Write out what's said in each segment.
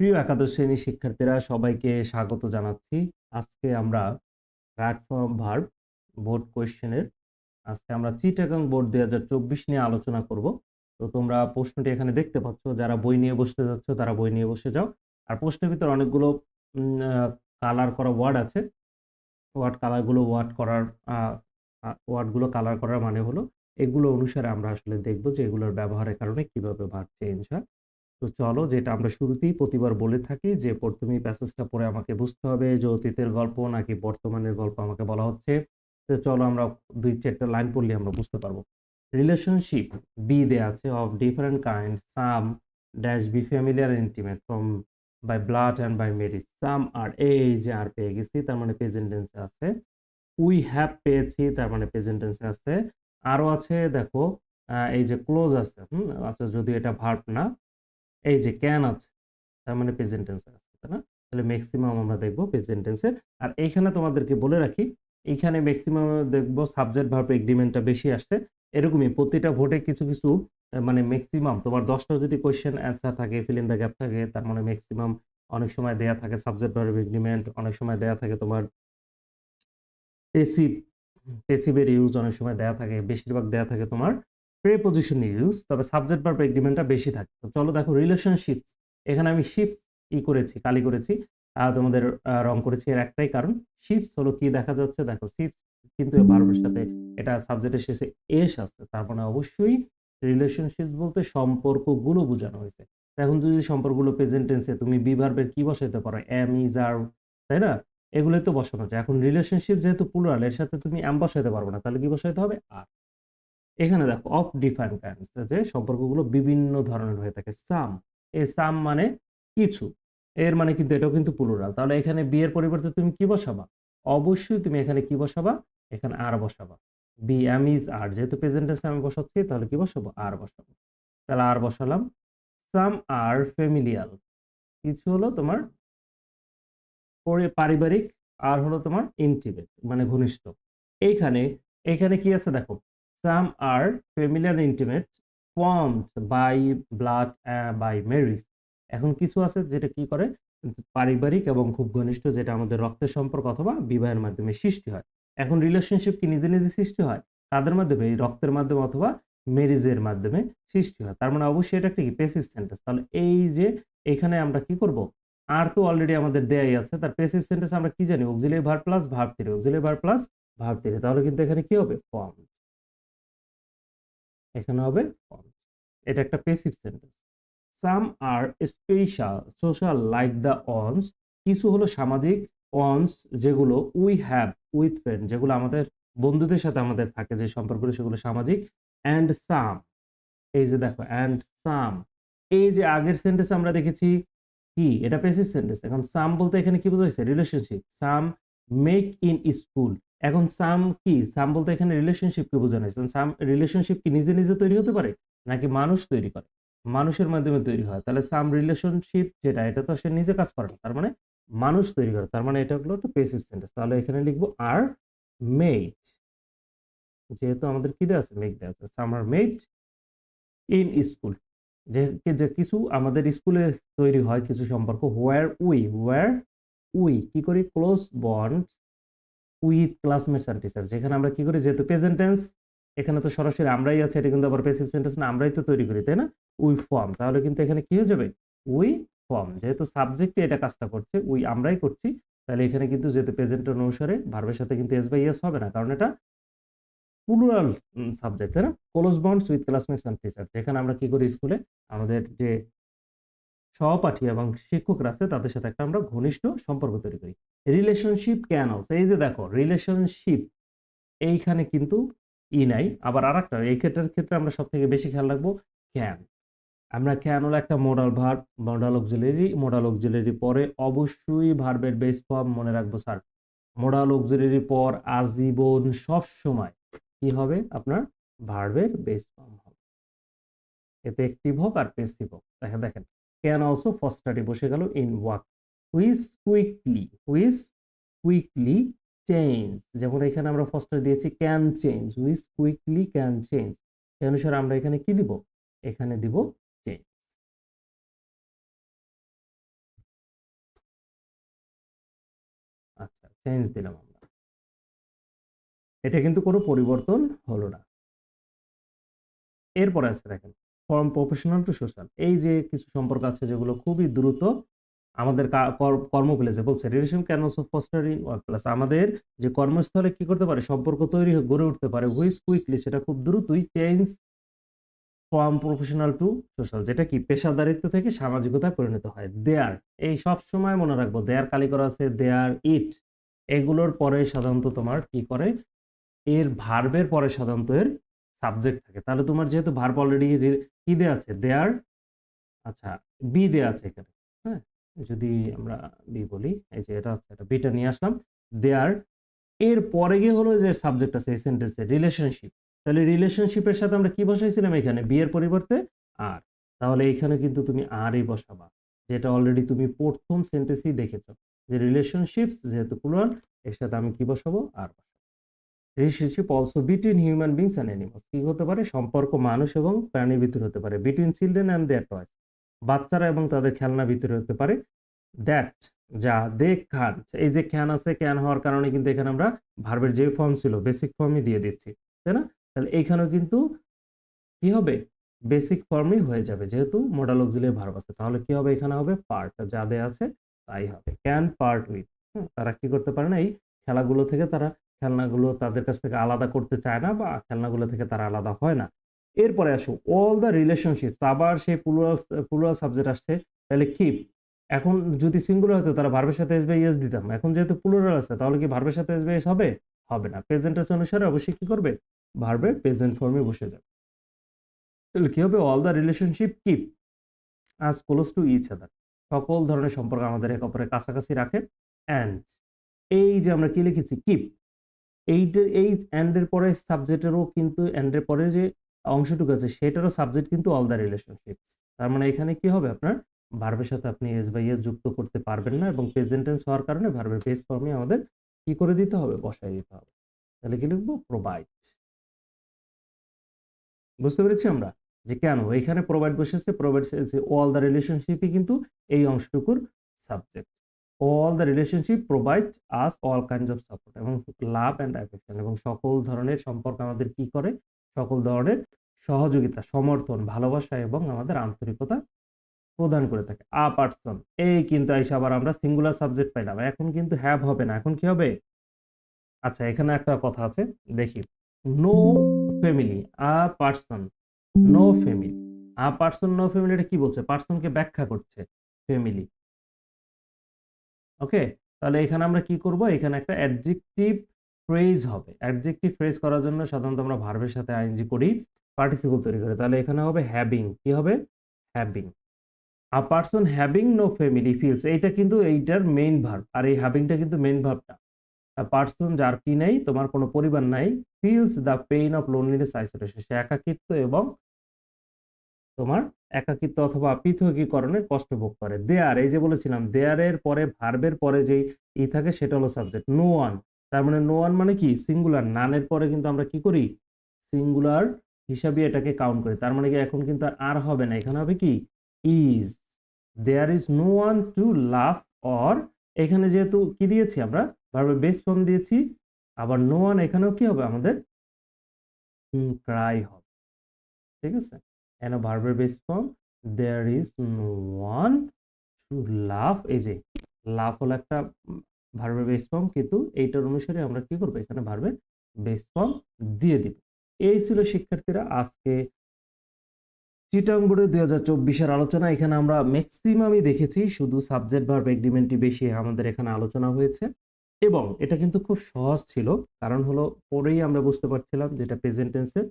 প্রিয় একাদশ শ্রেণির শিক্ষার্থীরা, সবাইকে স্বাগত জানাচ্ছি। আজকে আমরা প্ল্যাটফর্ম ভার্ব বোর্ড কোয়েশ্চেনের আজকে আমরা চিটাগাং বোর্ড দুই হাজার চব্বিশ নিয়ে আলোচনা করব। তো তোমরা প্রশ্নটি এখানে দেখতে পাচ্ছ, যারা বই নিয়ে বসতে যাচ্ছ, তারা বই নিয়ে বসে যাও। আর প্রশ্নের ভিতরে অনেকগুলো কালার করা ওয়ার্ড আছে। ওয়ার্ড কালারগুলো ওয়ার্ড করার ওয়ার্ডগুলো কালার করার মানে হলো, এগুলো অনুসারে আমরা আসলে দেখব যে এগুলোর ব্যবহারের কারণে কীভাবে ভার্ব চেঞ্জ হয়। তো চলো যেটা আমরা শুরুতেই প্রতিবার বলে থাকি যে প্রথমেই প্যাসেজটা পড়ে আমাকে বুঝতে হবে যে অতীতের গল্প নাকি বর্তমানের গল্প আমাকে বলা হচ্ছে। তো চলো আমরা দুই চারটা লাইন পড়লে আমরা বুঝতে পারব। রিলেশনশিপ বি দে আছে of different kind some dash be familiar intimate from by blood and by marriage some are এই যে আর পেয়ে গেছি তার মানে প্রেজেন্ট টেন্সে আছে। উই হ্যাভ পেয়েছি তার মানে প্রেজেন্ট টেন্সে আছে। আরও আছে দেখো এই যে ক্লোজ আছে হুম আচ্ছা যদি এটা ভার্ব না এই যে ক্যান আছে, তার মানে প্রেজেন্ট টেন্সে আছে, তাই না? তাহলে ম্যাক্সিমাম আমরা দেখব প্রেজেন্ট টেন্সের আর এইখানে তোমাদেরকে বলে রাখি, এইখানে ম্যাক্সিমাম দেখব সাবজেক্ট ভার্ব এগ্রিমেন্টটা বেশি আসছে। এরকমই প্রতিটা ভোটে কিছু কিছু মানে ম্যাক্সিমাম তোমার দশটা যদি কোয়েশ্চেন অ্যান্সার থাকে ফিল ইন দ্য গ্যাপ থাকে, তার মানে ম্যাক্সিমাম অনেক সময় দেয়া থাকে সাবজেক্ট ভার্ব এগ্রিমেন্ট অনেক সময় দেয়া থাকে তোমার পেসিভ পেসিভের ইউজ অনেক সময় দেয়া থাকে, বেশিরভাগ দেয়া থাকে তোমার প্রেপোজিশন ইউজ তবে সাবজেক্ট ভার্ব এগ্রিমেন্টটা বেশি থাকে। তো চলো দেখো রিলেশনশিপস এখানে আমি শিপস ই করেছি, কালি করেছি তোমাদের রং করেছি এর একটাই কারণ। শিপস হলো কি দেখা যাচ্ছে? দেখো শিপস কিন্তু ভার্বের সাথে এটা সাবজেক্টের শেষে এস আসছে। তার মানে অবশ্যই রিলেশনশিপ বলতে সম্পর্কগুলো বোঝানো হয়েছে। এখন যদি সম্পর্কগুলো প্রেজেন্ট টেন্সে তুমি বি ভার্বের কি বসাইতে পারো? এম ইজ আর তাই না? এগুলোই তো বসানো যায়। এখন রিলেশনশিপ যেহেতু প্লুরাল এর সাথে তুমি এম বসাইতে পারবে না, তাহলে কি বসাইতে হবে? আর এখানে দেখো অফ ডিফারেন্ট কাইন্ডস যে সম্পর্কগুলো বিভিন্ন ধরনের হয়ে থাকে সাম এ সাম মানে কিছু, এর মানে কিন্তু এটাও কিন্তু প্লুরাল তাহলে এখানে বিয়ের পরিবর্তে তুমি কি বসাবা? অবশ্যই তুমি এখানে কি বসাবা? এখানে আর বসাবা। বি এম ইজ আর যেহেতু প্রেজেন্ট টেন্সে আমি বসাচ্ছি, তাহলে কি বসাবো? আর বসাবো। তাহলে আর বসালাম। সাম আর ফ্যামিলিয়াল কিছু হলো তোমার পারিবারিক, আর হলো তোমার ইন্টিমেট মানে ঘনিষ্ঠ। এইখানে, এখানে কি আছে দেখো? Some are familiar intimate formed by blood by marriage এখন কিছু আছে যেটা কি করে? পারিবারিক এবং খুব ঘনিষ্ঠ যেটা আমাদের রক্তের সম্পর্ক অথবা বিবাহের মাধ্যমে সৃষ্টি হয়। এখন রিলেশনশিপ কি নিজে নিজে সৃষ্টি হয়? তাদের মাধ্যমে, রক্তের মাধ্যমে অথবা মেরিজের মাধ্যমে সৃষ্টি হয়। তার মানে অবশ্যই এটা একটা কি? পেসিভ সেন্টেন্স তাহলে এই যে এখানে আমরা কি করব? আর তো অলরেডি আমাদের দেয়াই আছে। তার পেসিভ সেন্টেন্স আমরা কি জানি? Auxiliary verb plus verb three auxiliary verb plus verb three তাহলে কিন্তু এখানে কি হবে? ফর্ম এখানে হবে এটা একটা passive sentence some are special social like the ones কিছু হলো সামাজিক অনস যেগুলো উই হ্যাভ উইথ ফ্রেন্ড যেগুলো আমাদের বন্ধুদের সাথে আমাদের থাকে, যে সম্পর্কগুলো সেগুলো সামাজিক। অ্যান্ড সাম এই যে দেখো অ্যান্ড সাম এই যে আগের সেন্টেন্স আমরা দেখেছি, কি? এটা পেসিভ সেন্টেন্স এখন সাম বলতে এখানে কি বোঝাইছে relationship some make in school এখন সাম কি? সাম বলতে এখানে রিলেশনশিপকে বোঝানো হয়েছে। সাম রিলেশনশিপ কি নিজে নিজে তৈরি হতে পারে, নাকি মানুষ তৈরি করে? মানুষের মাধ্যমে তৈরি হয়। তাহলে সাম রিলেশনশিপ যেটা, এটা তো সে নিজে কাজ করে না। তার মানে মানুষ তৈরি করে। তার মানে এটা হলো একটা পেসিভ সেন্টেন্স তাহলে এখানে লিখব আর মেড যেহেতু আমাদের কি দেওয়া আছে? মেক দেওয়া আছে। সামার মেড ইন স্কুল যে যে কিছু আমাদের স্কুলে তৈরি হয়, কিছু সম্পর্ক। হোয়ার উই হোয়ার উই, কি করি? Close bond with classmates and teacher যেখানে আমরা কি করি? যেহেতু প্রেজেন্ট টেন্স এখানে তো সরাসরি আমরাই আছে, এটা কিন্তু আবার প্যাসিভ সেন্টেন্স না, আমরাই তো তৈরি করি, তাই না? উই ফর্ম তাহলে কিন্তু এখানে কি হয়ে যাবে? উই ফর্ম যেহেতু সাবজেক্টে এটা কাজটা করছে, উই আমরাই করছি, তাহলে এখানে কিন্তু যেহেতু প্রেজেন্ট অনুসারে ভার্বের সাথে কিন্তু এস বাই এস হবে না, কারণ এটা প্লুরাল সাবজেক্ট তাই না? Close bonds with classmates and teacher যেখানে আমরা কি করি? স্কুলে আমাদের যে সহপাঠী এবং শিক্ষকরা আছে, তাদের সাথে একটা আমরা ঘনিষ্ঠ সম্পর্ক তৈরি করি। রিলেশনশিপ ক্যান অলসো এই যে দেখো রিলেশনশিপ এইখানে কিন্তু ই নাই। আবার আর একটা এই ক্ষেত্রের ক্ষেত্রে আমরা সব থেকে বেশি খেয়াল রাখব ক্যান আমরা ক্যান হলো একটা modal verb modal auxiliary modal auxiliary পরে অবশ্যই ভার্বের বেস ফর্ম মনে রাখব স্যার মোডাল অক্সিলারি পর আজীবন সব সময় কি হবে? আপনার ভার্বের বেস ফর্ম হবে। এতে অ্যাক্টিভ হোক আর পেসিভ হোক। দেখেন দেখেন। ক্যান অলসো ফস্টারে বসে গেল in work which quickly which quickly change যেমন এখানে আমরা ফস্টার দিয়েছি can change which quickly can change সেই অনুসারে আমরা এখানে কি দিব? এখানে দিব চেঞ্জ আচ্ছা চেঞ্জ দিলাম আমরা। এটা কিন্তু কোনো পরিবর্তন হলো না। এরপরে আছে দেখেন। ফ্রম প্রফেশনাল টু সোশ্যাল এই যে কিছু সম্পর্ক আছে যেগুলো খুবই দ্রুত আমাদের কা- কর- কর্মপ্লেসে বলছে relation can also foster workplace আমাদের যে কর্মস্থলে কি করতে পারে? সম্পর্ক তৈরি গড়ে উঠতে পারে। হুইস কুইকলি সেটা খুব দ্রুতই change from professional to social যেটা কি পেশাদারিত্ব থেকে সামাজিকতায় পরিণত হয়। দেয়ার এই সব সময় মনে রাখব দেয়ার কালি করা আছে দেয়ার ইট এগুলোর পরে সাধারণত তোমার কি করে? এর ভার্বের পরে সাধারণত এর সাবজেক্ট থাকে। তাহলে তোমার যেহেতু ভার্ব অলরেডি কি দেয়া আছে? দেয়ার। আচ্ছা বি দেয়া আছে এখানে হ্যাঁ? যদি আমরা বি বলি, এই যে এটা হচ্ছে এটা বিটা নিয়ে আসলাম, দেয়ার। এর পরে গিয়ে হলো যে সাবজেক্ট আছে, এই সেন্টেন্সে রিলেশনশিপ তাহলে রিলেশনশিপের সাথে আমরা কি বসাইছিলাম এখানে? বি এর পরিবর্তে আর তাহলে এখানে কিন্তু তুমি আরই বসাবা। যেটা অলরেডি তুমি প্রথম সেন্টেন্সেই দেখেছ। যে রিলেশনশিপস যেহেতু প্লুরাল এর সাথে আমি কি বসাবো? আর relationship also between human beings and animals কি হতে পারে? সম্পর্ক মানুষ এবং প্রাণীর ভিতরে হতে পারে। Between children and their toys বাচ্চারা এবং তাদের খেলনা ভিতরে হতে পারে। দ্যাট যা দে খান এই যে ক্যান আছে ক্যান হওয়ার কারণে কিন্তু এখানে আমরা ভার্বের যে ফর্ম ছিল বেসিক ফর্মই দিয়ে দিচ্ছি, তাই না? তাহলে এইখানেও কিন্তু কি হবে? বেসিক ফর্মই হয়ে যাবে, যেহেতু মডাল অক্সিলিয়ারি ভার্ব আছে। তাহলে কি হবে? এখানে হবে পার্ট যা দেয়া আছে, তাই হবে। ক্যান পার্ট উইথ তারা কি করতে পারে না? এই খেলাগুলো থেকে তারা খেলনাগুলো তাদের কাছ থেকে আলাদা করতে চায় না বা খেলনাগুলো থেকে তারা আলাদা হয় না। এরপরে আসো অল দ্য রিলেশনশিপ আবার সেই প্লুরাল প্লুরাল সাবজেক্ট আসছে, তাহলে কিপ এখন যদি সিঙ্গুলার হতো তারা ভার্বের সাথে এসবে ইয়েস দিতাম। এখন যেহেতু প্লুরাল আছে, তাহলে কি ভার্বের সাথে এসবে ইয়েস হবে? হবে না। প্রেজেন্টেশন অনুসারে অবশ্যই কি করবে? ভার্বের প্রেজেন্ট ফর্মে বসে যাবে। তাহলে কি হবে? All the relationship keep us close to each other সকল ধরনের সম্পর্ক আমাদের একে অপরের কাছাকাছি রাখে। অ্যান্ড এই যে আমরা কি লিখেছি? কিপ এইটার এই অ্যান্ডের পরে সাবজেক্টেরও কিন্তু অ্যান্ডের পরে যে অংশটুকু আছে, সেটারও সাবজেক্ট কিন্তু অল দ্য রিলেশনশিপ তার মানে এখানে কি হবে আপনার? ভার্বের সাথে আপনি এস বাই এস যুক্ত করতে পারবেন না এবং প্রেজেন্টেন্স হওয়ার কারণে ভার্বের বেস ফর্মে আমাদের কি করে দিতে হবে? বসাই দিতে হবে। তাহলে কি লিখব? প্রোভাইড বুঝতে পেরেছি আমরা? যে কেন? এখানে প্রোভাইড বসেছে প্রোভাইড অল দ্য রিলেশনশিপই কিন্তু এই অংশটুকুর subject all the relationship provide us all kind of support এবং লাভ অ্যান্ড অ্যাফেকশন এবং সকল ধরনের সম্পর্ক আমাদের কি করে? সকল ধরনের সহযোগিতা, সমর্থন, ভালোবাসা এবং আমাদের আন্তরিকতা প্রদান করে থাকে। আ পার্সন এই কিন্তু আইসা আবার আমরা সিঙ্গুলার সাবজেক্ট পাইলাম এখন কিন্তু হ্যাভ হবে না। এখন কি হবে? আচ্ছা এখানে একটা কথা আছে, দেখি। No family a person no family a person no family এটা কি বলছে? পার্সনকে ব্যাখ্যা করছে ফ্যামিলি ওকে? তাহলে এখানে আমরা কি করব? এখানে একটা অ্যাডজেক্টিভ ফ্রেজ হবে। অ্যাডজেক্টিভ ফ্রেজ করার জন্য সাধারণত আমরা ভার্বের সাথে আইএনজি করি পার্টিসিপল তৈরি করে। তাহলে এখানে হবে হ্যাভিং কি হবে? Having a person having no family feels এইটা কিন্তু এইটার মেইন ভার্ব আর এই হ্যাভিংটা কিন্তু মেইন ভার্বটা পার্সন যার কি নেই, তোমার কোনো পরিবার নাই feels the pain of loneliness isolation সে একাকিত্ব এবং তোমার একাকিত্ব অথবা পৃথকীকরণের কষ্ট ভোগ করে। দেয়ার এই যে বলেছিলাম দেয়ারের পরে ভার্বের পরে যেই ই থাকে, সেটা হলো সাবজেক্ট নো ওয়ান তার মানে নো ওয়ান মানে কি? সিঙ্গুলার নানের পরে কিন্তু আমরা কি করি? সিঙ্গুলার হিসাবে এটাকে কাউন্ট করি। তার মানে কি, এখন কিন্তু আর হবে না। এখানে হবে কি? Is there is no one to love or এখানে যেহেতু কি দিয়েছি আমরা? ভার্বের বেস ফর্ম দিয়েছি। আবার নো ওয়ান এখানেও কি হবে? আমাদের ক্রাই হবে। ঠিক আছে? এন ভার্বের base form there is no one to love এই যে লাভ হলো একটা ভার্বের বেস ফর্ম কিন্তু এইটার অনুসারে আমরা কি করব? এখানে ভার্বের বেস ফর্ম দিয়ে দিব। এই ছিল শিক্ষার্থীরা আজকে চিটাং বোর্ডের দুই হাজার চব্বিশের আলোচনা। এখানে আমরা ম্যাক্সিমামই দেখেছি, শুধু সাবজেক্ট ভার্ব এগ্রিমেন্টই বেশি আমাদের এখানে আলোচনা হয়েছে। এবং এটা কিন্তু খুব সহজ ছিল, কারণ হলো পরেই আমরা বুঝতে পারছিলাম যেটা প্রেজেন্ট টেন্সের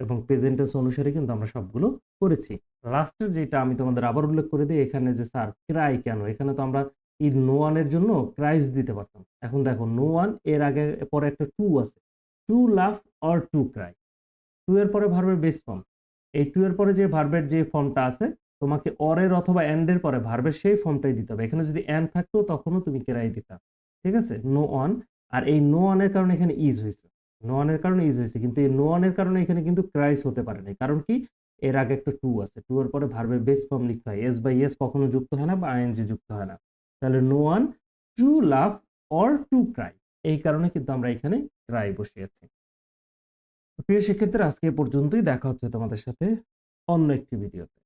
এবং প্রেজেন্ট টেন্স অনুসারে কিন্তু আমরা সবগুলো করেছি। লাস্টের যেটা আমি তোমাদের আবার উল্লেখ করে দিই, এখানে যে স্যার ক্রাই কেন? এখানে তো আমরা এই নো ওয়ানের জন্য প্রাইজ দিতে পারতাম। এখন দেখো নো ওয়ানের আগে, পরে একটা টু আছে। To love or to cry to এর পরে ভার্বের বেস ফর্ম এই টু এর পরে যে ভার্বের যে ফর্মটা আছে, তোমাকে অরের অথবা এন্ডের পরে ভার্বের সেই ফর্মটাই দিতে হবে। এখানে যদি এন্ড থাকতো, তখনও তুমি কেরাই দিতা। ঠিক আছে? নো অন আর এই নো অনের কারণে এখানে ইজ হয়েছে। নো অনের কারণে ইজ হয়েছে, কিন্তু এই নো অনের কারণে এখানে কিন্তু ক্রাইস হতে পারে না কারণ কি? এর আগে একটা টু আছে টু এর পরে ভার্বের বেস ফর্ম লিখতে হয়। এস বাই এস কখনো যুক্ত হয় না বা আইএনজি যুক্ত হয় না। তাহলে no one to love or to cry এই কারণে কিন্তু আমরা এখানে ক্রাই বসিয়েছি প্রিয় শিক্ষার্থীরা, আজকে পর্যন্তই। দেখা হচ্ছে তোমাদের সাথে অন্য একটি ভিডিওতে